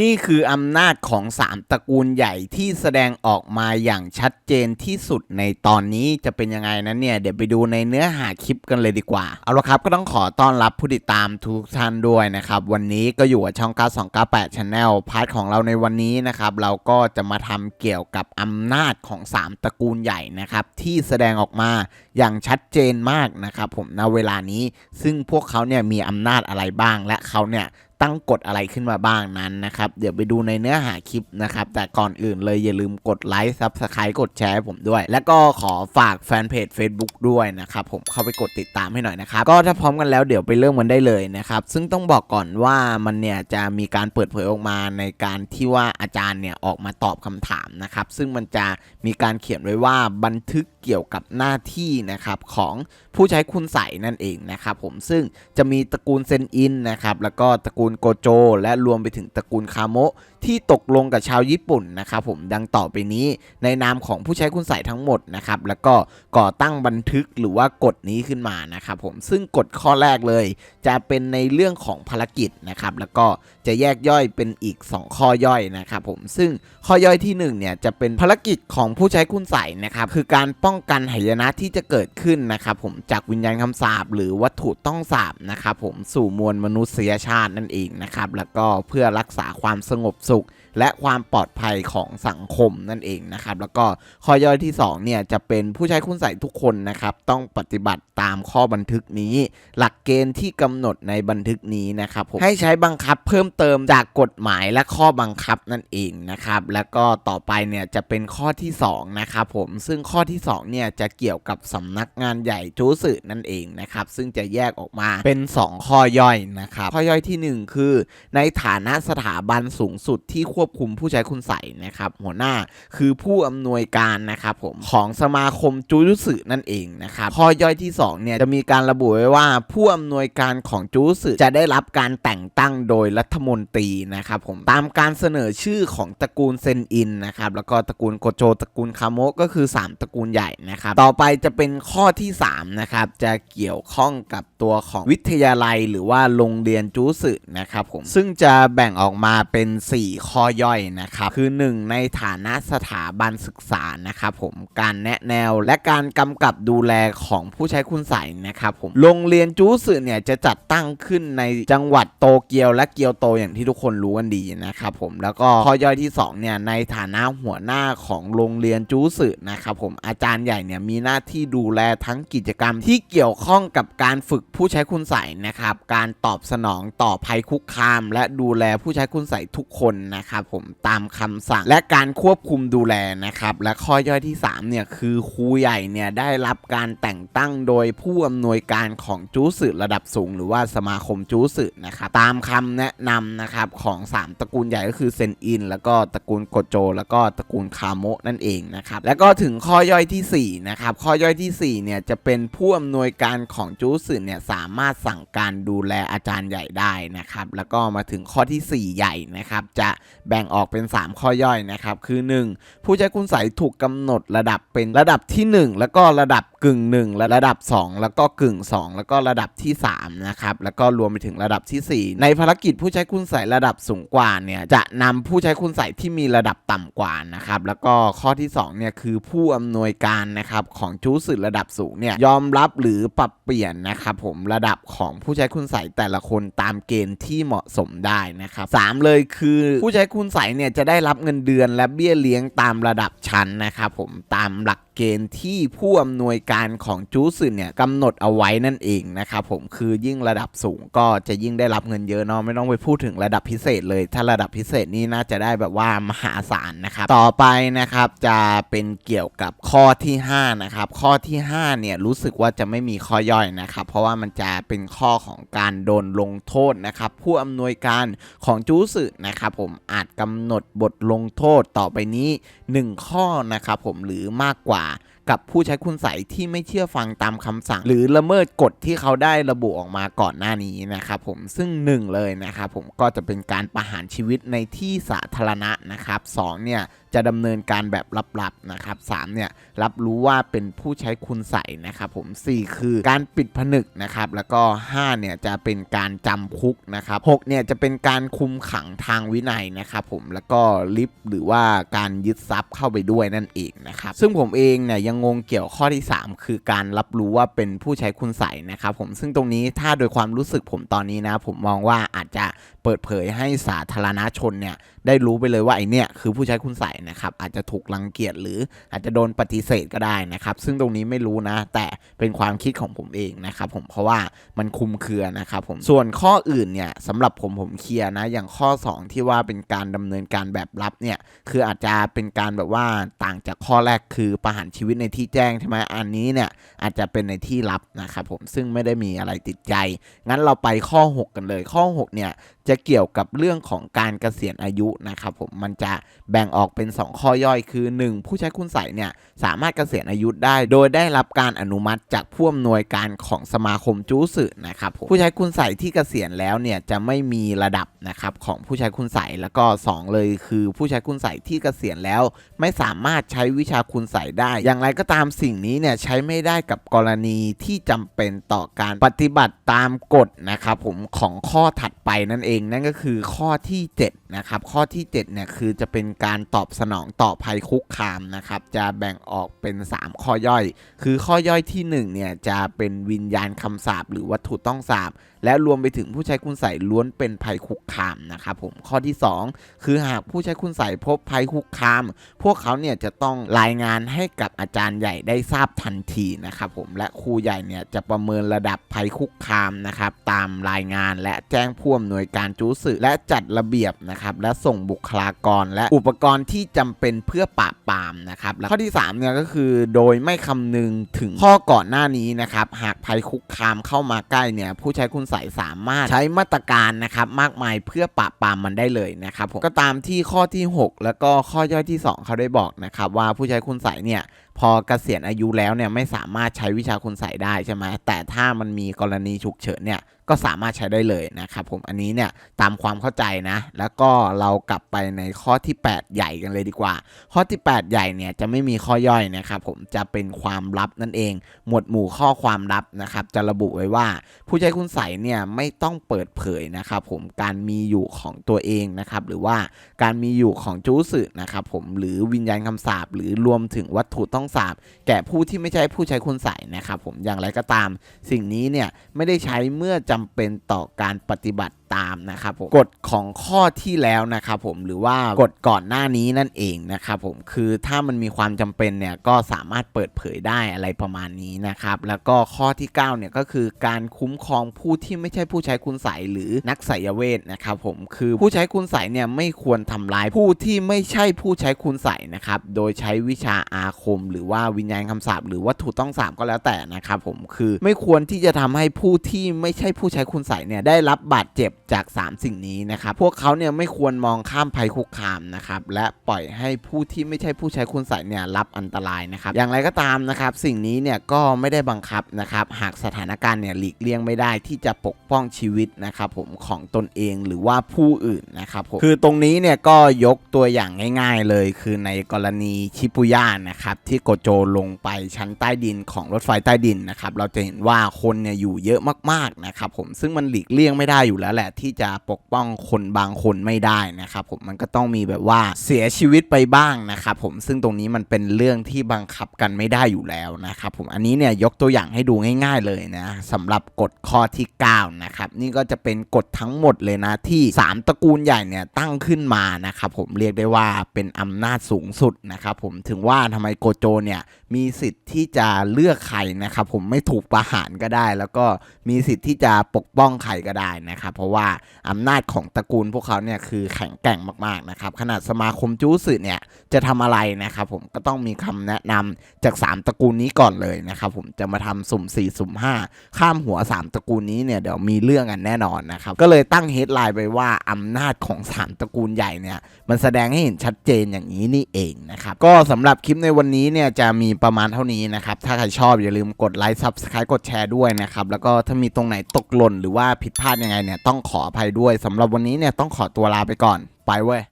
นี่คืออำนาจของสามตระกูลใหญ่ที่แสดงออกมาอย่างชัดเจนที่สุดในตอนนี้จะเป็นยังไงนั้นเนี่ย เดี๋ยวไปดูในเนื้อหาคลิปกันเลยดีกว่า เอาละครับก็ต้องขอต้อนรับผู้ติดตามทุกท่านด้วยนะครับ วันนี้ก็อยู่กับช่อง 9298 Channel พาร์ทของเราในวันนี้นะครับ เราก็จะมาทำเกี่ยวกับอำนาจของ3ตระกูลใหญ่นะครับที่แสดงออกมาอย่างชัดเจนมากนะครับผมณเวลานี้ ซึ่งพวกเขาเนี่ยมีอำนาจอะไรบ้างและเขาเนี่ย ตั้งกฎอะไรขึ้นมาบ้างนั้นนะครับ เดี๋ยวไปดูในเนื้อหาคลิปนะครับ แต่ก่อนอื่นเลยอย่าลืมกดไลค์ซับสไครต์กดแชร์ผมด้วย แล้วก็ขอฝากแฟนเพจ Facebook ด้วยนะครับ ผมเข้าไปกดติดตามให้หน่อยนะครับ ก็ถ้าพร้อมกันแล้วเดี๋ยวไปเริ่มกันได้เลยนะครับ ซึ่งต้องบอกก่อนว่ามันเนี่ยจะมีการเปิดเผยออกมาในการที่ว่าอาจารย์เนี่ยออกมาตอบคำถามนะครับ ซึ่งมันจะมีการเขียนไว้ว่าบันทึกเกี่ยวกับหน้าที่นะครับของผู้ใช้คุณใส่นั่นเองนะครับผมซึ่งจะมีตระกูลเซนอินนะครับแล้วก็ตระกูลโกโจ และรวมไปถึงตระกูลคาโมะที่ตกลงกับชาวญี่ปุ่นนะครับผมดังต่อไปนี้ในนามของผู้ใช้คุณใส่ทั้งหมดนะครับแล้วก็ก่อตั้งบันทึกหรือว่ากฎนี้ขึ้นมานะครับผมซึ่งกฎข้อแรกเลย จะเป็นในเรื่องของภารกิจนะครับแล้วก็ จะแยกย่อยเป็นอีก 2 ข้อย่อยนะครับผมซึ่งข้อย่อยที่1เนี่ยจะเป็นภารกิจของผู้ใช้คุณใส่นะครับคือการป้องกันหายนะที่จะเกิดขึ้นนะครับผมจากวิญญาณคำสาบหรือวัตถุต้องสาบนะครับผมสู่มวลมนุษยชาตินั่นเองนะครับแล้วก็เพื่อรักษาความสงบสุข และความปลอดภัยของสังคมนั่นเองนะครับแล้วก็ข้อย่อยที่2เนี่ยจะเป็นผู้ใช้คุณใส่ทุกคนนะครับต้องปฏิบัติตามข้อบันทึกนี้ หลักเกณฑ์ที่กำหนดในบันทึกนี้นะครับผมให้ใช้บังคับเพิ่มเติมจากกฎหมายและข้อบังคับนั่นเองนะครับแล้วก็ต่อไปเนี่ยจะเป็นข้อที่2นะครับผมซึ่งข้อที่2เนี่ยจะเกี่ยวกับสำนักงานใหญ่จูสึนั่นเองนะครับซึ่งจะแยกออกมาเป็น 2 ข้อย่อยนะครับข้อย่อยทีหนึ่1 คือ ในฐานะสถาบันสูงสุดที่ควบคุมผู้ใช้คุณใส่นะครับหัวหน้าคือผู้อำนวยการนะครับผมของสมาคมจูจุสึนั่นเองนะครับข้อย่อยที่2เนี่ยจะมีการระบุไว้ว่าผู้อำนวยการของจูจุสึจะได้รับการแต่งตั้งโดยรัฐมนตรีนะครับผมตามการเสนอชื่อของตระกูลเซนอินนะครับแล้วก็ตระกูลโกโจตระกูลคาโมก็คือ 3 ตระกูลใหญ่นะครับต่อไปจะเป็นข้อที่3นะครับจะเกี่ยวข้องกับตัวของวิทยาลัย หรือว่าโรงเรียนจูสึนะครับผมซึ่งจะแบ่งออกมาเป็น 4 ข้อย่ย่อยนะครับ คือ 1 ในฐานะสถาบันศึกษานะครับผมการแนะแนวและการกำกับดูแลของผู้ใช้คุณใสนะครับผมโรงเรียนจูสึเนี่ยจะจัดตั้งขึ้นในจังหวัดโตเกียวและเกียวโตอย่างที่ทุกคนรู้กันดีนะครับผมแล้วก็ข้อย่อยที่2เนี่ยในฐานะหัวหน้าของโรงเรียนจูสึนะครับผมอาจารย์ใหญ่เนี่ยมีหน้าที่ดูแลทั้งกิจกรรมที่เกี่ยวข้องกับการฝึกผู้ใช้คุณใสนะครับการตอบสนองต่อภัยคุกคาม และดูแลผู้ใช้คุณใสทุกคนนะครับผมตามคำสั่งและการควบคุมดูแลนะครับและข้อย่อยที่ 3 เนี่ยคือครูใหญ่เนี่ยได้รับการแต่งตั้งโดยผู้อำนวยการของจูสึระดับสูง หรือว่าสมาคมจูสึนะครับตามคำแนะนำนะครับของ 3 ตระกูลใหญ่ก็คือเซนอิน แล้วก็ตระกูลโกโจ แล้วก็ตระกูลคาโมะนั่นเองนะครับแล้วก็ถึงข้อย่อยที่4นะครับข้อย่อยที่4เนี่ยจะเป็นผู้อำนวยการของจูสึเนี่ยสามารถสั่งการดูแลอาจารย์ใหญ่ได้นะครับแล้วก็มาถึงข้อทีสี่4 ใหญ่นะครับจะแบ่งออกเป็น 3 ข้อย่อยนะครับ คือ 1 ผู้ใช้คุณใสถูกกำหนดระดับเป็นระดับที่ 1 แล้วก็ระดับกึ่งหนึ่งและระดับ 2 แล้วก็กึ่ง 2 แล้วก็ระดับที่3นะครับแล้วก็รวมไปถึงระดับทีสี่4 ในภารกิจผู้ใช้คุณใสระดับสูงกว่าเนี่ยจะนำผู้ใช้คุณใสที่มีระดับต่ำกว่านะครับแล้วก็ข้อที่2เนี่ยคือผู้อำนวยการนะครับของจูสึระดับสูงเนี่ยยอมรับหรือปรับเปลี่ยนนะครับผมระดับของผู้ใช้คุณใสแต่ละคนตามเกณฑ์ที่เหมาะสมได้นะครับสามเลยคือผู้ใช้คุณใสยเนี่ยจะได้รับเงินเดือนและเบี้ยเลี้ยงตามระดับชั้นนะครับผมตามหลักเกณฑ์ที่ผู้อำนวยการของจูสึเนี่ยกำหนดเอาไว้นั่นเองนะครับผมคือยิ่งระดับสูงก็จะยิ่งได้รับเงินเยอะเนาะไม่ต้องไปพูดถึงระดับพิเศษเลย ถ้าระดับพิเศษนี่น่าจะได้แบบว่ามหาศาลนะครับต่อไปนะครับจะเป็นเกี่ยวกับข้อที่5นะครับข้อที่5เนี่ยรู้สึกว่าจะไม่มีข้อย่อยนะครับเพราะว่ามันจะเป็นข้อของการโดนลงโทษนะครับผู้อำนวยการของจูสึนะครับผมอาจกำหนดบทลงโทษต่อไปนี้ 1 ข้อนะครับผมหรือมากกว่า กับผู้ใช้คุณใสที่ไม่เชื่อฟังตามคำสั่ง หรือละเมิดกฎที่เขาได้ระบุออกมาก่อนหน้านี้นะครับผมซึ่งหนึ่งเลยนะครับผมก็จะเป็นการประหารชีวิตในที่สาธารณะนะครับสองเนี่ยจะดำเนินการแบบลับๆนะครับสามเนี่ยรับรู้ว่าเป็นผู้ใช้คุณใสนะครับผมสี่คือการปิดผนึกนะครับแล้วก็ห้าเนี่ยจะเป็นการจำคุกนะครับหกเนี่ยจะเป็นการคุมขังทางวินัยนะครับผมแล้วก็ลิฟหรือว่าการยึดทรัพย์เข้าไปด้วยนั่นเองนะครับซึ่งผมเองเนี่ยยังงงเกี่ยวข้อที่ 3 คือการรับรู้ว่าเป็นผู้ใช้คุณใส่นะครับผมซึ่งตรงนี้ถ้าโดยความรู้สึกผมตอนนี้นะ ผมมองว่าอาจจะเปิดเผยให้สาธารณชนเนี่ยได้รู้ไปเลยว่าไอเนี่ยคือผู้ใช้คุณใส่นะครับอาจจะถูกรังเกียจหรืออาจจะโดนปฏิเสธก็ได้นะครับซึ่งตรงนี้ไม่รู้นะ แต่เป็นความคิดของผมเองนะครับผมเพราะว่ามันคุมเครือนะครับผมส่วนข้ออื่นเนี่ยสำหรับผมผมเคลียร์นะอย่างข้อ 2 ที่ว่าเป็นการดำเนินการแบบลับเนี่ยคืออาจจะเป็นการแบบว่าต่างจากข้อแรกคือประหารชีวิตในที่แจ้งใช่ไหมอันนี้เนี่ยอาจจะเป็นในที่ลับนะครับผมซึ่งไม่ได้มีอะไรติดใจ งั้นเราไปข้อ 6 กันเลย ข้อ 6 เนี่ยจะเกี่ยวกับเรื่องของการเกษียณอายุนะครับผมมันจะแบ่งออกเป็น 2 ข้อย่อยคือ 1 ผู้ใช้คุณใส่เนี่ยสามารถเกษียณอายุได้ โดยได้รับการอนุมัติจากผู้อำนวยการของสมาคมจูสึนะครับผมผู้ใช้คุณใส่ที่เกษียณแล้วเนี่ยจะไม่มีระดับนะครับของผู้ใช้คุณใส่แล้วก็ 2 เลยคือผู้ใช้คุณใส่ที่เกษียณแล้ว ไม่สามารถใช้วิชาคุณใส่ได้ อย่างไรก็ตามสิ่งนี้เนี่ยใช้ไม่ได้กับกรณีที่จำเป็นต่อการปฏิบัติตามกฎนะครับผมของข้อถัดไปนั่นเองนั่นก็คือข้อที่7นะครับข้อที่7เนี่ยคือจะเป็นการตอบสนองต่อภัยคุกคามนะครับจะแบ่งออกเป็น 3 ข้อย่อย คือข้อย่อยที่1เนี่ยจะเป็นวิญญาณคำสาปหรือวัตถุต้องสาป และรวมไปถึงผู้ใช้คุณใส่ล้วนเป็นภัยคุกคามนะครับผมข้อที่ 2 คือหากผู้ใช้คุณใส่พบภัยคุกคาม พวกเขาเนี่ยจะต้องรายงานให้กับอาจารย์ใหญ่ได้ทราบทันทีนะครับผมและครูใหญ่เนี่ยจะประเมินระดับภัยคุกคามนะครับตามรายงานและแจ้งผู้อำนวยการจูสึและจัดระเบียบนะครับและส่งบุคลากร และอุปกรณ์ที่จำเป็นเพื่อปราบปรามนะครับและข้อที่3เนี่ยก็คือโดยไม่คำนึงถึงข้อก่อนหน้านี้นะครับหากภัยคุกคามเข้ามาใกล้เนี่ยผู้ใช้คุณใสสามารถใช้มาตรการนะครับมากมายเพื่อปราบปรามมันได้เลยนะครับผมก็ตามที่ข้อที่ 6 แล้วก็ข้อย่อยที่ 2 เขาได้บอกนะครับว่าผู้ใช้คุณใส่เนี่ย พอเกษียณอายุแล้วเนี่ยไม่สามารถใช้วิชาคุณใส่ได้ใช่ไหมแต่ถ้ามันมีกรณีฉุกเฉินเนี่ยก็สามารถใช้ได้เลยนะครับผมอันนี้เนี่ยตามความเข้าใจนะ แล้วก็เรากลับไปในข้อที่ 8 ใหญ่กันเลยดีกว่า ข้อที่ 8 ใหญ่เนี่ยจะไม่มีข้อย่อยนะครับผมจะเป็นความลับนั่นเอง หมวดหมู่ข้อความลับนะครับจะระบุไว้ว่า ผู้ใช้คุณใส่เนี่ยไม่ต้องเปิดเผยนะครับผมการมีอยู่ของตัวเองนะครับหรือว่าการมีอยู่ของจูสึนะครับผมหรือวิญญาณคำสาปหรือรวมถึงวัตถุต้องสาบแก่ผู้ที่ไม่ใช่ผู้ใช้คุณใส่นะครับผมอย่างไรก็ตาม สิ่งนี้เนี่ยไม่ได้ใช้เมื่อจำเป็นต่อการปฏิบัติตามนะครับผมกฎของข้อที่แล้วนะครับผมหรือว่ากฎก่อนหน้านี้นั่นเองนะครับผมคือถ้ามันมีความจำเป็นเนี่ยก็สามารถเปิดเผยได้อะไรประมาณนี้นะครับแล้วก็ข้อที่9เนี่ยก็คือการคุ้มครองผู้ที่ไม่ใช่ผู้ใช้คุณใสหรือนักไสยเวทนะครับผมคือผู้ใช้คุณใสเนี่ยไม่ควรทำร้ายผู้ที่ไม่ใช่ผู้ใช้คุณใสนะครับโดยใช้วิชาอาคม หรือว่าวิญญาณคำสาปหรือวัตถุต้องสาปก็แล้วแต่นะครับผมคือไม่ควรที่จะทำให้ผู้ที่ไม่ใช่ผู้ใช้คุณใสเนี่ยได้รับบาดเจ็บจาก 3 สิ่งนี้นะครับ พวกเขาเนี่ยไม่ควรมองข้ามภัยคุกคามนะครับ และปล่อยให้ผู้ที่ไม่ใช่ผู้ใช้คุณใสยเนี่ยรับอันตรายนะครับ อย่างไรก็ตามนะครับ สิ่งนี้เนี่ยก็ไม่ได้บังคับนะครับ หากสถานการณ์เนี่ยหลีกเลี่ยงไม่ได้ที่จะปกป้องชีวิตนะครับ ผมของตนเองหรือว่าผู้อื่นนะครับผมคือตรงนี้เนี่ยก็ยกตัวอย่างง่าย ๆ เลย คือในกรณีชิปุย่านะครับที่โกโจลงไปชั้นใต้ดินของรถไฟใต้ดินนะครับเราจะเห็นว่าคนเนี่ยอยู่เยอะมากๆนะครับผมซึ่งมันหลีกเลี่ยงไม่ได้อยู่แล้วแหละที่จะปกป้องคนบางคนไม่ได้นะครับผมมันก็ต้องมีแบบว่าเสียชีวิตไปบ้างนะครับผมซึ่งตรงนี้มันเป็นเรื่องที่บังคับกันไม่ได้อยู่แล้วนะครับผมอันนี้เนี่ยยกตัวอย่างให้ดูง่าย ๆเลยนะสำหรับกฎข้อที่9นะครับนี่ก็จะเป็นกฎทั้งหมดเลยนะที่ 3 ตระกูลใหญ่เนี่ยตั้งขึ้นมานะครับผมเรียกได้ว่าเป็นอำนาจสูงสุดนะครับผมถึงว่าทำไมโกโจเนี่ยมีสิทธิ์ที่จะเลือกใครนะครับผมไม่ถูกประหารก็ได้ แล้วก็มีสิทธิ์ที่จะปกป้องใครก็ได้นะครับเพราะว่าอำนาจของตระกูลพวกเขาเนี่ยคือแข็งแกร่งมากๆนะครับขนาดสมาคมจูสึเนี่ยจะทำอะไรนะครับผมก็ต้องมีคำแนะนำจาก 3 ตระกูลนี้ก่อนเลยนะครับผมจะมาทำสุ่ม 4 สุ่ม 5 ข้ามหัว 3 ตระกูลนี้เนี่ยเดี๋ยวมีเรื่องกันแน่นอนนะครับก็เลยตั้งเฮดไลน์ไปว่าอำนาจของ 3 ตระกูลใหญ่เนี่ยมันแสดงให้เห็นชัดเจนอย่างนี้นี่เองนะครับก็สำหรับคลิปในวันนี้เนี่ยจะมีประมาณเท่านี้นะครับถ้าใครชอบอย่าลืมกดไลค์ซับสไครต์กดแชร์ด้วยนะครับแล้วก็ถ้ามีตรงไหนตกหล่นหรือว่าผิดพลาดยังไงเนี่ยต้องขอออภัยด้วยสำหรับวันนี้เนี่ยต้องขอตัวลาไปก่อน ไปเว้ย